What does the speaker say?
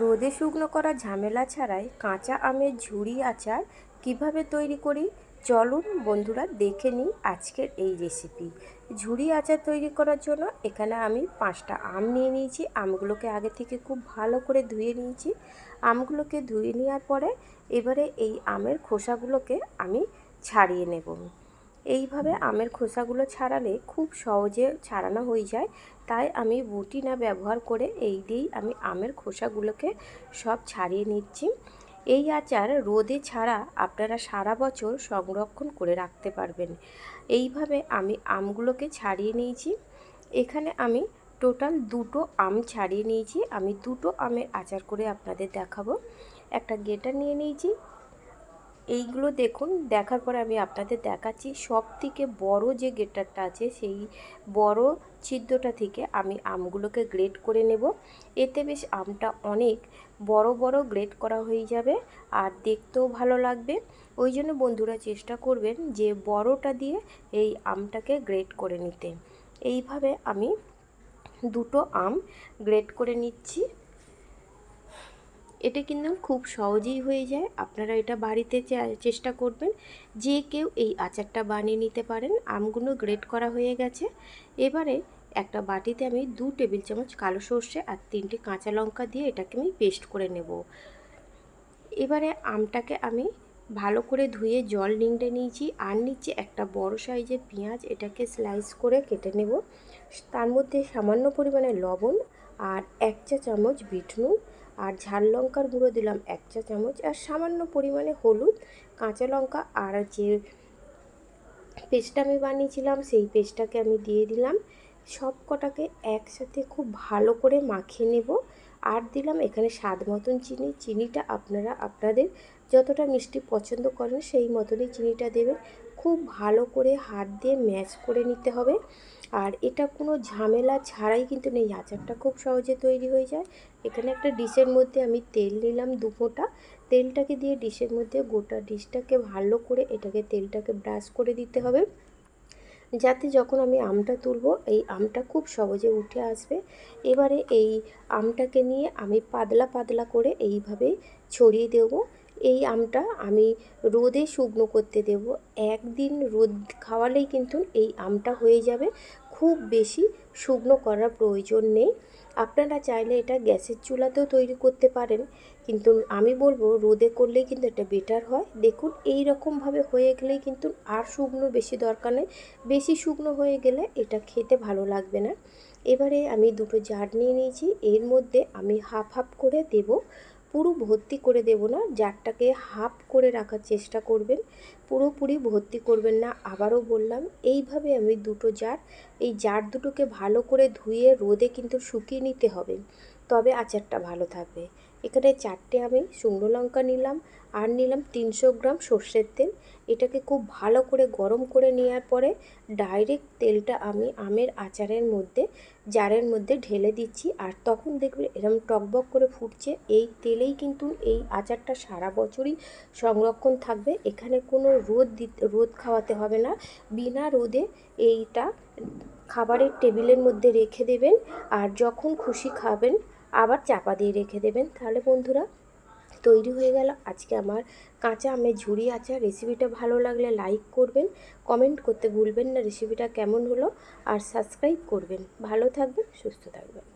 রোদে শুকনো করা ঝামেলা ছাড়াই কাঁচা আমের ঝুড়ি আচার কীভাবে তৈরি করি? চলুন বন্ধুরা দেখে নিই আজকের এই রেসিপি ঝুড়ি আচার তৈরি করার জন্য এখানে আমি পাঁচটা আম নিয়ে নিয়েছি। আমগুলোকে আগে থেকে খুব ভালো করে ধুয়ে নিয়েছি। আমগুলোকে ধুয়ে নেওয়ার পরে এবারে এই আমের খোসাগুলোকে আমি ছাড়িয়ে নেব। এইভাবে আমের খোসাগুলো ছাড়ালে খুব সহজে ছাড়ানো হয়ে যায়। তাই আমি বুটি না ব্যবহার করে এই দিয়েই আমি আমের খোসাগুলোকে সব ছাড়িয়ে নিচ্ছি। এই আচার রোদে ছাড়া আপনারা সারা বছর সংরক্ষণ করে রাখতে পারবেন। এইভাবে আমি আমগুলোকে ছাড়িয়ে নিয়েছি। এখানে আমি টোটাল দুটো আম ছাড়িয়ে নিয়েছি। আমি দুটো আমের আচার করে আপনাদের দেখাবো। একটা গেটা নিয়ে নিয়েছি এইগুলো দেখুন, দেখার পরে আমি আপনাদের দেখাচ্ছি। সব থেকে বড়ো যে গেটারটা আছে, সেই বড় ছিদ্রটা থেকে আমি আমগুলোকে গ্রেড করে নেব। এতে বেশ আমটা অনেক বড় বড় গ্রেড করা হয়ে যাবে আর দেখতেও ভালো লাগবে। ওই জন্য বন্ধুরা চেষ্টা করবেন যে বড়টা দিয়ে এই আমটাকে গ্রেড করে নিতে। এইভাবে আমি দুটো আম গ্রেড করে নিচ্ছি। এটা কিন্তু খুব সহজেই হয়ে যায়। আপনারা এটা বাড়িতে চেষ্টা করবেন। যে কেউ এই আচারটা বানিয়ে নিতে পারেন। আমগুলো গ্রেট করা হয়ে গেছে। এবারে একটা বাটিতে আমি দু টেবিল চামচ কালো সর্ষে আর তিনটে কাঁচা লঙ্কা দিয়ে এটাকে আমি পেস্ট করে নেব। এবারে আমটাকে আমি ভালো করে ধুয়ে জল নিংড়ে নিয়েছি। আর নিচে একটা বড় সাইজের পেঁয়াজ এটাকে স্লাইস করে কেটে নেব। তার মধ্যে সামান্য পরিমাণে লবণ আর এক চা চামচ বিট নুন আর ঝাল লঙ্কার গুঁড়ো দিলাম এক চা চামচ আর সামান্য পরিমাণে হলুদ, কাঁচা লঙ্কা আর যে পেস্টটা আমি বানিয়েছিলাম সেই পেস্টটাকে আমি দিয়ে দিলাম। সব কটাকে একসাথে খুব ভালো করে মাখিয়ে নেব। আর দিলাম এখানে স্বাদ মতন চিনি। চিনিটা আপনারা, আপনাদের যতটা মিষ্টি পছন্দ করেন সেই মতনই চিনিটা দেবেন। খুব ভালো করে হাত দিয়ে ম্যাশ করে নিতে হবে। আর এটা কোনো ঝামেলা ছাড়াই কিন্তু নেই। আচারটা খুব সহজে তৈরি হয়ে যায়। এখানে একটা ডিশের মধ্যে আমি তেল নিলাম দু ফোঁটা। তেলটাকে দিয়ে ডিশের মধ্যে গোটা ডিশটাকে ভালো করে এটাকে তেলটাকে ব্রাশ করে দিতে হবে। যাতে যখন আমি আমটা তুলব, এই আমটা খুব সহজে উঠে আসবে। এবারে এই আমটাকে নিয়ে আমি পাতলা পাতলা করে এইভাবে ছড়িয়ে দেবো। এই আমটা আমি রোদে শুকনো করতে দেব। একদিন রোদ খাওয়ালেই কিন্তু এই আমটা হয়ে যাবে। খুব বেশি শুকনো করার প্রয়োজন নেই। আপনারা চাইলে এটা গ্যাসের চুলাতেও তৈরি করতে পারেন। কিন্তু আমি বলব রোদে করলেই কিন্তু এটা বেটার হয়। দেখুন এই রকমভাবে হয়ে গেলেই কিন্তু আর শুকনো বেশি দরকার নেই। বেশি শুকনো হয়ে গেলে এটা খেতে ভালো লাগবে না। এবারে আমি দুটো জার নিয়ে নিয়েছি। এর মধ্যে আমি হাফ হাফ করে দেব। পুরো ভর্তি করে দেব না জারটাকে হাফ করে রাখার চেষ্টা করবেন। পুরোপুরি ভর্তি করবেন না, আবারও বললাম, এইভাবে আমি দুটো জার, এই জার দুটোকে ভালো করে ধুয়ে রোদে কিন্তু শুকিয়ে নিতে হবে। তবে আচারটা ভালো থাকবে। এখানে চারটে আমি শুকনো লঙ্কা নিলাম আর নিলাম তিনশো গ্রাম সর্ষের তেল। এটাকে খুব ভালো করে গরম করে নেওয়ার পরে ডাইরেক্ট তেলটা আমি আমের আচারের মধ্যে, জারের মধ্যে ঢেলে দিচ্ছি। আর তখন দেখবে এরকম টকবক করে ফুটছে। এই তেলেই কিন্তু এই আচারটা সারা বছরই সংরক্ষণ থাকবে। এখানে কোনো রোদ রোদ খাওয়াতে হবে না। বিনা রোদে এইটা খাবারের টেবিলের মধ্যে রেখে দেবেন। আর যখন খুশি খাবেন আবার চাপা দিয়ে রেখে দেবেন। তাহলে বন্ধুরা, তৈরি হয়ে গেল আজকে আমার কাঁচা আমের ঝুড়ি আচার। রেসিপিটা ভালো লাগলে লাইক করবেন, কমেন্ট করতে ভুলবেন না। রেসিপিটা কেমন হলো আর সাবস্ক্রাইব করবেন। ভালো থাকবেন, সুস্থ থাকবেন।